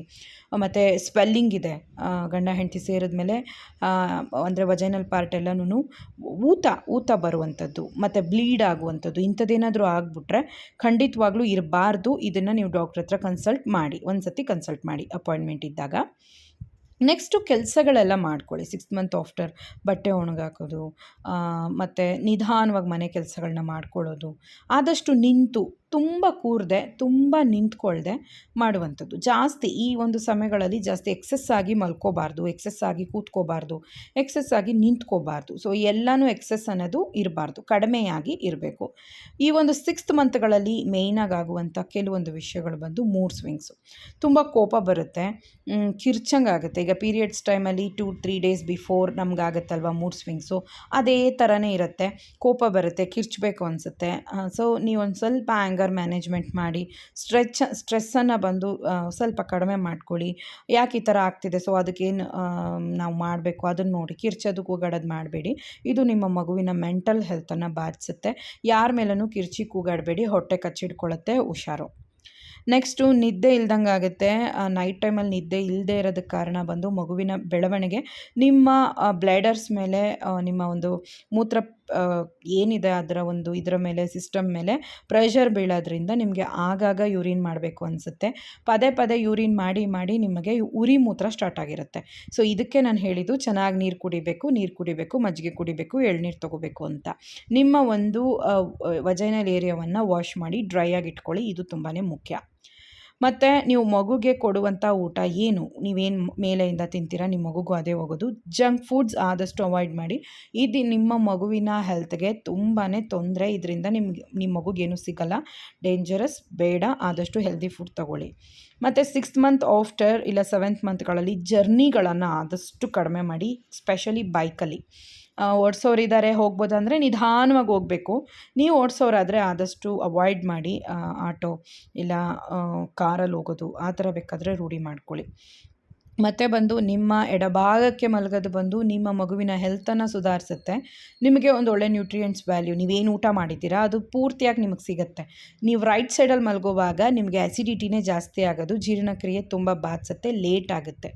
ಮತ್ತು ಸ್ವೆಲ್ಲಿಂಗ್ ಇದೆ. ಗಂಡ, ಹೆಂಡತಿ ಸೇರಿದ್ಮೇಲೆ ಅಂದರೆ ವಜೈನಲ್ ಪಾರ್ಟ್ ಎಲ್ಲನೂ ಊತ ಊತ ಬರುವಂಥದ್ದು ಮತ್ತು ಬ್ಲೀಡ್ ಆಗುವಂಥದ್ದು ಇಂಥದ್ದೇನಾದರೂ ಆಗಿಬಿಟ್ರೆ ಖಂಡಿತವಾಗ್ಲೂ ಇರಬಾರ್ದು. ಇದನ್ನು ನೀವು ಡಾಕ್ಟ್ರ್ ಹತ್ರ ಕನ್ಸಲ್ಟ್ ಮಾಡಿ ಒಂದು ಸತಿ ಕನ್ಸಲ್ಟ್ ಮಾಡಿ ಅಪಾಯಿಂಟ್ಮೆಂಟ್ ಇದ್ದಾಗ. ನೆಕ್ಸ್ಟು ಕೆಲಸಗಳೆಲ್ಲ ಮಾಡ್ಕೊಳ್ಳಿ ಸಿಕ್ಸ್ ಮಂತ್ ಆಫ್ಟರ್ ಬಟ್ಟೆ ಒಣಗಾಕೋದು ಮತ್ತು ನಿಧಾನವಾಗಿ ಮನೆ ಕೆಲಸಗಳನ್ನ ಮಾಡ್ಕೊಳ್ಳೋದು, ಆದಷ್ಟು ನಿಂತು ತುಂಬ ಕೂರದೆ, ತುಂಬ ನಿಂತ್ಕೊಳ್ದೆ ಮಾಡುವಂಥದ್ದು. ಜಾಸ್ತಿ ಈ ಒಂದು ಸಮಯಗಳಲ್ಲಿ ಜಾಸ್ತಿ ಎಕ್ಸಸ್ ಆಗಿ ಮಲ್ಕೋಬಾರ್ದು, ಎಕ್ಸೆಸ್ ಆಗಿ ಕೂತ್ಕೋಬಾರ್ದು, ಎಕ್ಸೆಸ್ ಆಗಿ ನಿಂತ್ಕೋಬಾರ್ದು. ಸೊ ಎಲ್ಲನೂ ಎಕ್ಸೆಸ್ ಅನ್ನೋದು ಇರಬಾರ್ದು, ಕಡಿಮೆಯಾಗಿ ಇರಬೇಕು. ಈ ಒಂದು ಸಿಕ್ಸ್ತ್ ಮಂತ್ಗಳಲ್ಲಿ ಮೇಯ್ನಾಗಿ ಆಗುವಂಥ ಕೆಲವೊಂದು ವಿಷಯಗಳು ಬಂದು ಮೂಡ್ ಸ್ವಿಂಗ್ಸು ತುಂಬ ಕೋಪ ಬರುತ್ತೆ ಕಿರ್ಚಂಗಾಗುತ್ತೆ ಈಗ ಪೀರಿಯಡ್ಸ್ ಟೈಮಲ್ಲಿ ಟೂ ತ್ರೀ ಡೇಸ್ ಬಿಫೋರ್ ನಮಗಾಗತ್ತಲ್ವ ಮೂಡ್ ಸ್ವಿಂಗ್ಸು ಅದೇ ಥರನೇ ಇರುತ್ತೆ. ಕೋಪ ಬರುತ್ತೆ, ಕಿರ್ಚಬೇಕು ಅನಿಸುತ್ತೆ. ಸೊ ನೀವು ಒಂದು ಸ್ವಲ್ಪ ಆ್ಯಂಗರ್ ಮ್ಯಾನೇಜ್ಮೆಂಟ್ ಮಾಡಿ ಸ್ಟ್ರೆಚ್ ಸ್ಟ್ರೆಸ್ಸನ್ನು ಬಂದು ಸ್ವಲ್ಪ ಕಡಿಮೆ ಮಾಡ್ಕೊಳ್ಳಿ. ಯಾಕೆ ಈ ಥರ ಆಗ್ತಿದೆ? ಸೊ ಅದಕ್ಕೇನು ನಾವು ಮಾಡಬೇಕು? ಅದನ್ನು ನೋಡಿ ಕಿರ್ಚೋದು ಕೂಗಾಡೋದು ಮಾಡಬೇಡಿ. ಇದು ನಿಮ್ಮ ಮಗುವಿನ ಮೆಂಟಲ್ ಹೆಲ್ತನ್ನು ಬಾಧಿಸುತ್ತೆ ಯಾರ ಮೇಲೂ ಕಿರ್ಚಿ ಕೂಗಾಡಬೇಡಿ. ಹೊಟ್ಟೆ ಕಚ್ಚಿಡ್ಕೊಳ್ಳುತ್ತೆ. ಹುಷಾರು. ನೆಕ್ಸ್ಟು ನಿದ್ದೆ ಇಲ್ದಂಗೆ ಆಗುತ್ತೆ. ನೈಟ್ ಟೈಮಲ್ಲಿ ನಿದ್ದೆ ಇಲ್ಲದೆ ಇರೋದಕ್ಕೆ ಕಾರಣ ಬಂದು ಮಗುವಿನ ಬೆಳವಣಿಗೆ. ನಿಮ್ಮ ಬ್ಲೈಡರ್ಸ್ ಮೇಲೆ ನಿಮ್ಮ ಒಂದು ಮೂತ್ರ ಏನಿದೆ ಅದರ ಒಂದು ಇದರ ಮೇಲೆ ಸಿಸ್ಟಮ್ ಮೇಲೆ ಪ್ರೆಷರ್ ಬೀಳೋದ್ರಿಂದ ನಿಮಗೆ ಆಗಾಗ ಯೂರಿನ್ ಮಾಡಬೇಕು ಅನಿಸುತ್ತೆ. ಪದೇ ಪದೇ ಯೂರಿನ್ ಮಾಡಿ ಮಾಡಿ ನಿಮಗೆ ಉರಿ ಮೂತ್ರ ಸ್ಟಾರ್ಟ್ ಆಗಿರುತ್ತೆ. ಸೊ ಇದಕ್ಕೆ ನಾನು ಹೇಳಿದ್ದು ಚೆನ್ನಾಗಿ ನೀರು ಕುಡಿಬೇಕು ನೀರು ಕುಡಿಬೇಕು, ಮಜ್ಜಿಗೆ ಕುಡಿಬೇಕು, ಎಳ್ನೀರು ತೊಗೋಬೇಕು ಅಂತ. ನಿಮ್ಮ ಒಂದು ವಜೈನಲ್ ಏರಿಯಾವನ್ನು ವಾಶ್ ಮಾಡಿ ಡ್ರೈ ಆಗಿ ಇಟ್ಕೊಳ್ಳಿ, ಇದು ತುಂಬಾ ಮುಖ್ಯ. ಮತ್ತು ನೀವು ಮಗುಗೆ ಕೊಡುವಂಥ ಊಟ ಏನು? ನೀವೇನು ಮೇಲೆಯಿಂದ ತಿಂತೀರಾ? ನಿಮ್ಮ ಮಗುಗೂ ಅದೇ ಹೋಗೋದು. ಜಂಕ್ ಫುಡ್ಸ್ ಆದಷ್ಟು ಅವಾಯ್ಡ್ ಮಾಡಿ. ಇದು ನಿಮ್ಮ ಮಗುವಿನ ಹೆಲ್ತ್ಗೆ ತುಂಬಾ ತೊಂದರೆ. ಇದರಿಂದ ನಿಮ್ಗೆ ನಿಮ್ಮ ಮಗುಗೇನು ಸಿಗಲ್ಲ. ಡೇಂಜರಸ್, ಬೇಡ. ಆದಷ್ಟು ಹೆಲ್ದಿ ಫುಡ್ ತಗೊಳ್ಳಿ. ಮತ್ತು ಸಿಕ್ಸ್ ಮಂತ್ ಆಫ್ಟರ್ ಇಲ್ಲ ಸೆವೆಂತ್ ಮಂತ್ಗಳಲ್ಲಿ ಜರ್ನಿಗಳನ್ನು ಆದಷ್ಟು ಕಡಿಮೆ ಮಾಡಿ. ಸ್ಪೆಷಲಿ ಬೈಕಲ್ಲಿ. ಓಡಿಸೋರಿದ್ದಾರೆ ಹೋಗ್ಬೋದು ಅಂದರೆ ನಿಧಾನವಾಗಿ ಹೋಗಬೇಕು. ನೀವು ಓಡಿಸೋರಾದರೆ ಆದಷ್ಟು ಅವಾಯ್ಡ್ ಮಾಡಿ ಆಟೋ ಇಲ್ಲ ಕಾರಲ್ಲಿ ಹೋಗೋದು, ಆ ಥರ ಬೇಕಾದರೆ ರೂಢಿ ಮಾಡ್ಕೊಳ್ಳಿ. ಮತ್ತೆ ಬಂದು ನಿಮ್ಮ ಎಡಭಾಗಕ್ಕೆ ಮಲಗೋದು ಬಂದು ನಿಮ್ಮ ಮಗುವಿನ ಹೆಲ್ತನ್ನು ಸುಧಾರಿಸುತ್ತೆ. ನಿಮಗೆ ಒಂದು ಒಳ್ಳೆ ನ್ಯೂಟ್ರಿಯೆಂಟ್ಸ್ ವ್ಯಾಲ್ಯೂ ನೀವೇನು ಊಟ ಮಾಡಿದ್ದೀರಾ, ಅದು ಪೂರ್ತಿಯಾಗಿ ನಿಮಗೆ ಸಿಗುತ್ತೆ. ನೀವು ರೈಟ್ ಸೈಡಲ್ಲಿ ಮಲಗುವಾಗ ನಿಮಗೆ ಆ್ಯಸಿಡಿಟಿನೇ ಜಾಸ್ತಿ ಆಗೋದು, ಜೀರ್ಣಕ್ರಿಯೆ ತುಂಬ ಬಾಧಿಸುತ್ತೆ ಲೇಟ್ ಆಗುತ್ತೆ.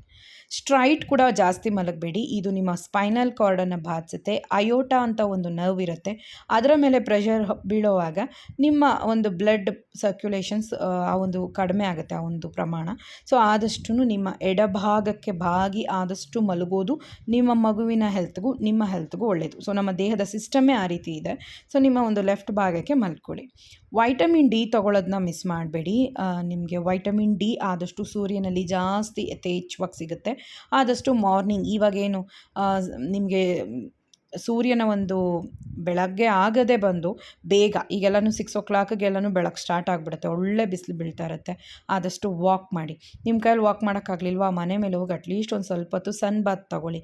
ಸ್ಟ್ರೈಟ್ ಕೂಡ ಜಾಸ್ತಿ ಮಲಗಬೇಡಿ. ಇದು ನಿಮ್ಮ ಸ್ಪೈನಲ್ ಕಾರ್ಡನ್ನು ಬಾಧಿಸುತ್ತೆ. ಅಯೋಟ ಅಂತ ಒಂದು ನರ್ವ್ ಇರುತ್ತೆ. ಅದರ ಮೇಲೆ ಪ್ರೆಷರ್ ಬೀಳೋವಾಗ ನಿಮ್ಮ ಒಂದು ಬ್ಲಡ್ ಸರ್ಕ್ಯುಲೇಷನ್ಸ್ ಆ ಒಂದು ಕಡಿಮೆ ಆಗುತ್ತೆ, ಆ ಒಂದು ಪ್ರಮಾಣ. ಸೊ ಆದಷ್ಟು ನಿಮ್ಮ ಎಡಭಾಗಕ್ಕೆ ಬಾಗಿ ಆದಷ್ಟು ಮಲಗೋದು ನಿಮ್ಮ ಮಗುವಿನ ಹೆಲ್ತ್ಗೂ ನಿಮ್ಮ ಹೆಲ್ತ್ಗೂ ಒಳ್ಳೆಯದು ಸೊ ನಮ್ಮ ದೇಹದ ಸಿಸ್ಟಮೇ ಆ ರೀತಿ ಇದೆ. ಸೊ ನಿಮ್ಮ ಒಂದು ಲೆಫ್ಟ್ ಭಾಗಕ್ಕೆ ಮಲ್ಕೊಳ್ಳಿ. ವೈಟಮಿನ್ ಡಿ ತೊಗೊಳೋದನ್ನ ಮಿಸ್ ಮಾಡಬೇಡಿ. ನಿಮಗೆ ವೈಟಮಿನ್ ಡಿ ಆದಷ್ಟು ಸೂರ್ಯನಲ್ಲಿ ಜಾಸ್ತಿ ಯಥೇಚ್ಛವಾಗಿ ಸಿಗುತ್ತೆ. ಆದಷ್ಟು ಮಾರ್ನಿಂಗ್ ಇವಾಗೇನು ನಿಮಗೆ ಸೂರ್ಯನ ಒಂದು ಬೆಳಗ್ಗೆ ಆಗದೆ ಬಂದು ಬೇಗ ಈಗೆಲ್ಲನೂ ಸಿಕ್ಸ್ ಓ ಕ್ಲಾಕ್ಗೆಲ್ಲನೂ ಬೆಳಗ್ಗೆ ಸ್ಟಾರ್ಟ್ ಆಗಿಬಿಡುತ್ತೆ, ಒಳ್ಳೆ ಬಿಸಿಲು ಬೀಳ್ತಾ ಇರುತ್ತೆ. ಆದಷ್ಟು ವಾಕ್ ಮಾಡಿ. ನಿಮ್ಮ ಕೈಯಲ್ಲಿ ವಾಕ್ ಮಾಡೋಕ್ಕಾಗಲಿಲ್ವಾ? ಮನೆ ಮೇಲೆ ಹೋಗಿ ಅಟ್ಲೀಸ್ಟ್ ಒಂದು ಸ್ವಲ್ಪ ಹೊತ್ತು ಸನ್ ಬಾತ್ ತೊಗೊಳ್ಳಿ.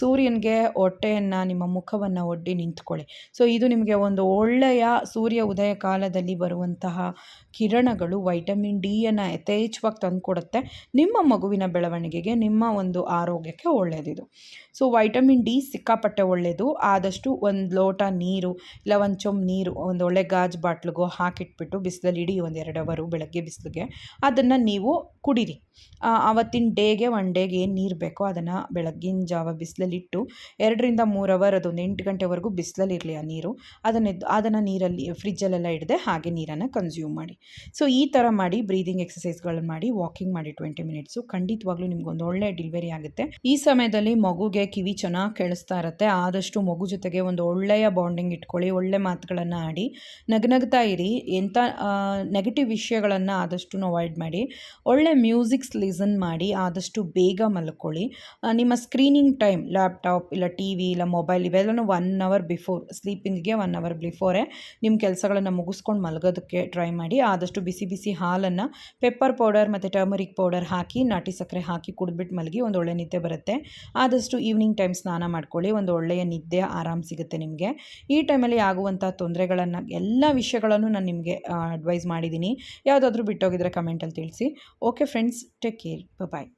ಸೂರ್ಯನಿಗೆ ಹೊಟ್ಟೆಯನ್ನು, ನಿಮ್ಮ ಮುಖವನ್ನು ಒಡ್ಡಿ ನಿಂತ್ಕೊಳ್ಳಿ. ಸೊ ಇದು ನಿಮಗೆ ಒಂದು ಒಳ್ಳೆಯ ಸೂರ್ಯ ಉದಯ ಕಾಲದಲ್ಲಿ ಬರುವಂತಹ ಕಿರಣಗಳು ವೈಟಮಿನ್ ಡಿಯನ್ನು ಯಥೇಚ್ಛವಾಗಿ ತಂದುಕೊಡುತ್ತೆ. ನಿಮ್ಮ ಮಗುವಿನ ಬೆಳವಣಿಗೆಗೆ ನಿಮ್ಮ ಒಂದು ಆರೋಗ್ಯಕ್ಕೆ ಒಳ್ಳೆಯದಿದು ಸೊ ವೈಟಮಿನ್ ಡಿ ಸಿಕ್ಕಾಪಟ್ಟೆ ಒಳ್ಳೆಯದು ಆದಷ್ಟು ಒಂದು ಲೋಟ ನೀರು ಇಲ್ಲ ಒಂದು ಚೊಂಬು ನೀರು, ಒಂದು ಒಳ್ಳೆ ಗಾಜು ಬಾಟ್ಲಿಗೋ ಹಾಕಿಟ್ಬಿಟ್ಟು ಬಿಸಿಲಲ್ಲಿ ಇಡಿ ಒಂದು ಎರಡು ಅವರು ಬೆಳಗ್ಗೆ ಬಿಸಿಲಿಗೆ ಅದನ್ನು ನೀವು ಕುಡೀರಿ. ಆವತ್ತಿನ ಡೇಗೆ, ಒನ್ ಡೇಗೆ ಏನು ನೀರು ಬೇಕೋ ಅದನ್ನು ಬೆಳಗ್ಗಿನ ಜಾವ ಬಿಸಿಲಲ್ಲಿಟ್ಟು ಎರಡರಿಂದ ಮೂರು ಅವರ್ ಅದೊಂದು ಎಂಟು ಗಂಟೆವರೆಗೂ ಬಿಸಿಲಲ್ಲಿರಲಿ ಆ ನೀರು. ಅದನ್ನು ಅದನ್ನು ನೀರಲ್ಲಿ ಫ್ರಿಜ್ಜಲ್ಲೆಲ್ಲ ಇಡದೆ ಹಾಗೆ ನೀರನ್ನು ಕನ್ಸ್ಯೂಮ್ ಮಾಡಿ. ಸೊ ಈ ಥರ ಮಾಡಿ ಬ್ರೀದಿಂಗ್ ಎಕ್ಸಸೈಸ್ಗಳನ್ನು ಮಾಡಿ ವಾಕಿಂಗ್ ಮಾಡಿ ಟ್ವೆಂಟಿ ಮಿನಿಟ್ಸು ಖಂಡಿತವಾಗ್ಲೂ ನಿಮ್ಗೊಂದು ಒಳ್ಳೆ ಡೆಲಿವರಿ ಆಗುತ್ತೆ. ಈ ಸಮಯದಲ್ಲಿ ಮಗುಗೆ ಕಿವಿ ಚೆನ್ನಾಗಿ ಕೇಳಿಸ್ತಾ ಇರುತ್ತೆ. ಆದಷ್ಟು ಮಗು ಜೊತೆಗೆ ಒಂದು ಒಳ್ಳೆಯ ಬಾಂಡಿಂಗ್ ಇಟ್ಕೊಳ್ಳಿ, ಒಳ್ಳೆ ಮಾತುಗಳನ್ನು ಆಡಿ. ನಗನಗ್ತಾ ಇರಿ. ಎಂಥ ನೆಗೆಟಿವ್ ವಿಷಯಗಳನ್ನು ಆದಷ್ಟು ಅವಾಯ್ಡ್ ಮಾಡಿ. ಒಳ್ಳೆ ಮ್ಯೂಸಿಕ್ಸ್ ಲಿಸನ್ ಮಾಡಿ. ಆದಷ್ಟು ಬೇಗ ಮಲ್ಕೊಳ್ಳಿ. ನಿಮ್ಮ ಸ್ಕ್ರೀನಿಂಗ್ ಟೈಮ್ ಲ್ಯಾಪ್ಟಾಪ್ ಇಲ್ಲ ಟಿ ವಿ ಇಲ್ಲ ಮೊಬೈಲ್ ಇವೆಲ್ಲನೂ ಒನ್ ಅವರ್ ಬಿಫೋರ್ ಸ್ಲೀಪಿಂಗ್ಗೆ ಒನ್ ಅವರ್ ಬಿಫೋರೇ ನಿಮ್ಮ ಕೆಲಸಗಳನ್ನು ಮುಗಿಸ್ಕೊಂಡು ಮಲಗೋದಕ್ಕೆ ಟ್ರೈ ಮಾಡಿ. ಆದಷ್ಟು ಬಿಸಿ ಬಿಸಿ ಹಾಲನ್ನು ಪೆಪ್ಪರ್ ಪೌಡರ್ ಮತ್ತು ಟರ್ಮರಿಕ್ ಪೌಡರ್ ಹಾಕಿ, ನಾಟಿ ಸಕ್ಕರೆ ಹಾಕಿ ಕುಡಿದ್ಬಿಟ್ಟು ಮಲಗಿ ಒಂದು ಒಳ್ಳೆ ನಿದ್ದೆ ಬರುತ್ತೆ. ಆದಷ್ಟು ಈವ್ನಿಂಗ್ ಟೈಮ್ ಸ್ನಾನ ಮಾಡ್ಕೊಳ್ಳಿ, ಒಂದು ಒಳ್ಳೆಯ ನಿದ್ದೆ, ಆರಾಮ್ ಸಿಗುತ್ತೆ ನಿಮಗೆ. ಈ ಟೈಮಲ್ಲಿ ಆಗುವಂಥ ತೊಂದರೆಗಳನ್ನು, ಎಲ್ಲ ವಿಷಯಗಳನ್ನು ನಾನು ನಿಮಗೆ ಅಡ್ವೈಸ್ ಮಾಡಿದ್ದೀನಿ ಯಾವುದಾದ್ರೂ ಬಿಟ್ಟೋಗಿದ್ರೆ ಕಮೆಂಟಲ್ಲಿ ತಿಳಿಸಿ. Okay friends take care bye